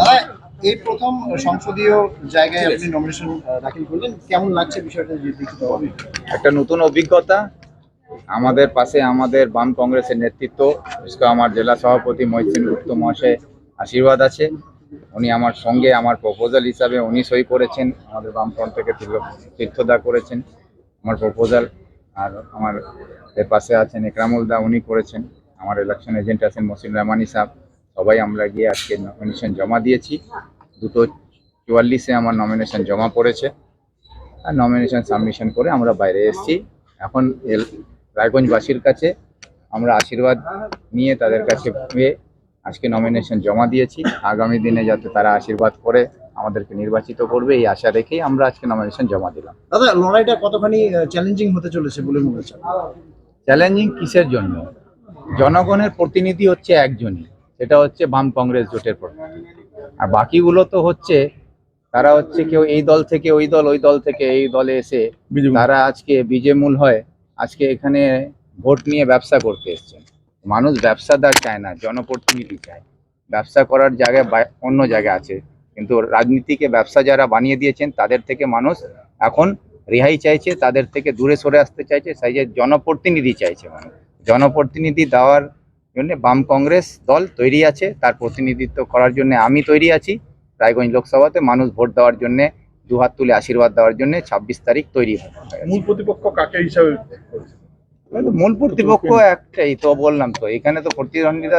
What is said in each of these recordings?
দাদা, এই প্রথম সংসদীয় জায়গায় আপনি নমিনেশন দাখিল করলেন। কেমন লাগছে বিষয়টা একটু নতুন অভিজ্ঞতা। আমাদের পাশে আমাদের বাম কংগ্রেসের নেতৃত্ব আমার জেলা সভাপতি মহিসিন গুপ্ত মহাশয় আশীর্বাদ আছে। উনি আমার সঙ্গে আমার প্রপোজাল হিসাবে উনি সই করেছেন, আমাদের বামফ্রন্ট থেকে তীর্থদা করেছেন আমার প্রপোজাল আর আমার এর পাশে আছেন একরামুল দা, উনি করেছেন। আমার ইলেকশন এজেন্ট আছেন মসিন রহমানি সাহেব। সবাই আমরা গিয়ে আজকে নমিনেশন জমা দিয়েছি। দুটো চুয়াল্লিশে আমার নমিনেশন জমা পড়েছে। আর নমিনেশন সাবমিশন করে আমরা বাইরে এসেছি। এখন এল- রায়গঞ্জবাসীর কাছে আমরা আশীর্বাদ নিয়ে তাদের কাছে আজকে নমিনেশন জমা দিয়েছি। আগামী দিনে যাতে তারা আশীর্বাদ করে আমাদেরকে নির্বাচিত করবে এই আশা রেখেই আমরা আজকে নমিনেশন জমা দিলাম। দাদা লড়াইটা কতখানি চ্যালেঞ্জিং হতে চলেছে বলে মনে হচ্ছে? চ্যালেঞ্জিং কিসের জন্য? জনগণের প্রতিনিধি হচ্ছে একজনই। সেটা হচ্ছে বাম কংগ্রেস জোটের প্রতিনিধি আর বাকিগুলো তো হচ্ছে তারা হচ্ছে কেউ এই দল থেকে ওই দল ওই দল থেকে এই দলে এসে তারা আজকে বিজেমূল হয় আজকে এখানে ভোট নিয়ে ব্যবসা করতে এসছেন। মানুষ ব্যবসাদার চায় না জনপ্রতিনিধি চায়। ব্যবসা করার জায়গায় অন্য জায়গা আছে কিন্তু রাজনীতিকে ব্যবসা যারা বানিয়ে দিয়েছেন তাদের থেকে মানুষ এখন রেহাই চাইছে তাদের থেকে দূরে সরে আসতে চাইছে সেই যে জনপ্রতিনিধি চাইছে মানুষ। জনপ্রতিনিধি দেওয়ার জন্য বাম কংগ্রেস দল তৈরি আছে তার প্রতিনিধিত্ব করার জন্য আমি তৈরি আছি। রায়গঞ্জ লোকসভাতে মানুষ ভোট দেওয়ার জন্য দুহাত তুলে আশীর্বাদ দেওয়ার জন্য ছাব্বিশ তারিখ তৈরি হয়ে। মূল প্রতিপক্ষ কাকে হিসাবে মূল প্রতিপক্ষ একটাই তো বললাম তো এখানে তো প্রতিদ্বন্দ্বিতা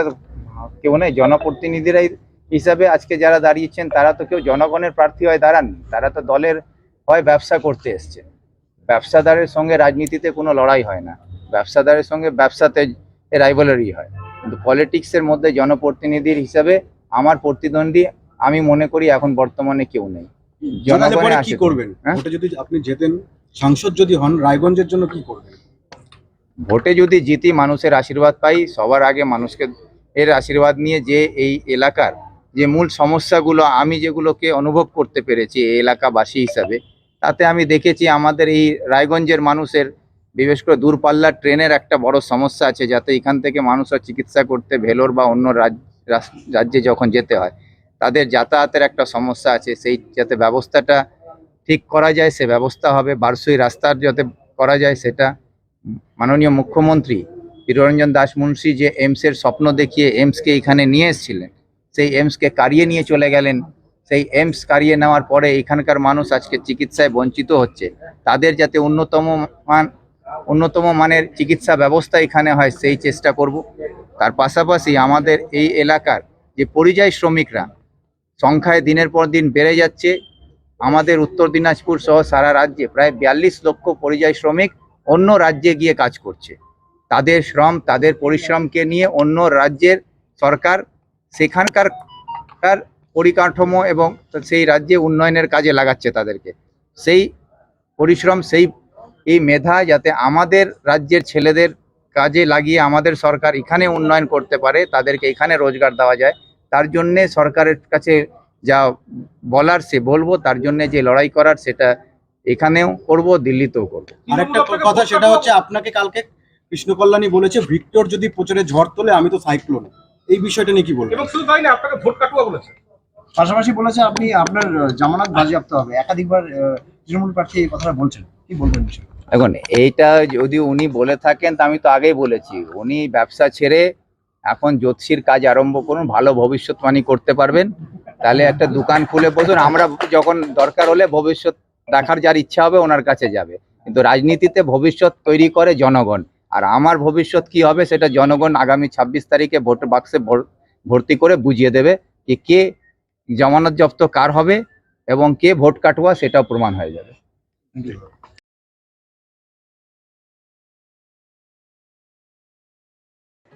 কেউ নেই জনপ্রতিনিধিরাই হিসাবে আজকে যারা দাঁড়িয়েছেন তারা তো কেউ জনগণের প্রার্থী হয় দাঁড়াননি তারা তো দলের হয় ব্যবসা করতে এসছে। ব্যবসাদারের সঙ্গে রাজনীতিতে কোনো লড়াই হয় না ব্যবসাদারের সঙ্গে ব্যবসাতে রাইভালারি হয়। কিন্তু পলিটিক্সের মধ্যে জনপ্রতিনিধির হিসাবে আমার প্রতিদ্বন্দ্বী আমি মনে করি এখন বর্তমানে কেউ নেই। জেতালে জনগণের কি করবেন? হ্যাঁ? যদি আপনি জেতেন সাংসদ যদি হন রায়গঞ্জের জন্য কি করবেন? ভোটে যদি জিতি মানুষের আশীর্বাদ পাই সবার আগে মানুষকে এর আশীর্বাদ নিয়ে যে এই এলাকার যে মূল সমস্যাগুলো আমি যেগুলোকে অনুভব করতে পেরেছি এই এলাকাবাসী হিসাবে তাতে আমি দেখেছি আমাদের এই রায়গঞ্জের মানুষের বিশেষ করে দূরপাল্লার ট্রেনের একটা বড় সমস্যা আছে, যাতে এখান থেকে মানুষের চিকিৎসা করতে ভেলোর বা অন্য রাজ- রাজ্যে যখন যেতে হয়, তাদের যাতায়াতের একটা সমস্যা আছে, সেই যাতে ব্যবস্থাটা ঠিক করা যায়, সে ব্যবস্থা হবে। বারসই রাস্তার যাতে করা যায়, সেটা মাননীয় মুখ্যমন্ত্রী চিররঞ্জন দাস মুন্সি যে এইমসের স্বপ্ন দেখিয়ে এমসকে এখানে নিয়ে এসেছিলেন, সেই এমসকে কারিয়ে নিয়ে চলে গেলেন। সেই এমস কারিয়ে নেওয়ার পরে এখানকার মানুষ আজকে চিকিৎসায় বঞ্চিত হচ্ছে। তাদের যাতে অন্যতম মান অন্যতম মানের চিকিৎসা ব্যবস্থা এখানে হয়, সেই চেষ্টা করব। তার পাশাপাশি আমাদের এই এলাকার যে পরিযায়ী শ্রমিকরা, সংখ্যায় দিনের পর দিন বেড়ে যাচ্ছে। আমাদের উত্তর দিনাজপুর সহ সারা রাজ্যে প্রায় বিয়াল্লিশ লক্ষ পরিযায়ী শ্রমিক অন্য রাজ্যে গিয়ে কাজ করছে। তাদের শ্রম, তাদের পরিশ্রমকে নিয়ে অন্য রাজ্যের সরকার, সেখানকার তার পরিকাঠামো এবং সেই রাজ্যে উন্নয়নের কাজে লাগাচ্ছে তাদেরকে। সেই পরিশ্রম, সেই এই মেধা যাতে আমাদের রাজ্যের ছেলেদের কাজে লাগিয়ে আমাদের সরকার এখানে উন্নয়ন করতে পারে তাদেরকে এখানে রোজগার দেওয়া যায় তার জন্যে সরকারের কাছে যা বলার সে বলব তার জন্যে যে লড়াই করার সেটা এখানেও করব দিল্লিতেও করব। আরেকটা কথা সেটা হচ্ছে আপনাকে কালকে কৃষ্ণ কল্যাণী বলেছে ভিক্টর যদি প্রচারে ঝড় তোলে আমি তো সাইক্লোন। এই বিষয়টা নিয়ে কি বলব এবং শুধু তাই না আপনাকে ভোট কাটুয়া বলেছে। পাশাপাশি বলেছে আপনি আপনার জামানত বাজেয়াপ্ত হবে। একাধিকবার তৃণমূল প্রার্থী এই কথাটা বলছেন। কি বলবেন বিষয় দেখুন এইটা যদি উনি বলে থাকেন, তা আমি তো আগেই বলেছি। উনি ব্যবসা ছেড়ে এখন জ্যোতিষীর কাজ আরম্ভ করুন, ভালো ভবিষ্যৎবাণী করতে পারবেন। তাহলে একটা দোকান খুলে বসুন, আমরা যখন দরকার হলে ভবিষ্যৎ দেখার যার ইচ্ছা হবে ওনার কাছে যাবে। কিন্তু রাজনীতিতে ভবিষ্যৎ তৈরি করে জনগণ। আর আমার ভবিষ্যৎ কি হবে সেটা জনগণ আগামী ছাব্বিশ তারিখে ভোট বাক্সে ভর- ভর্তি করে বুঝিয়ে দেবে যে কে জামানত জব্দ কার হবে এবং কে ভোট কাটুয়া সেটাও প্রমাণ হয়ে যাবে।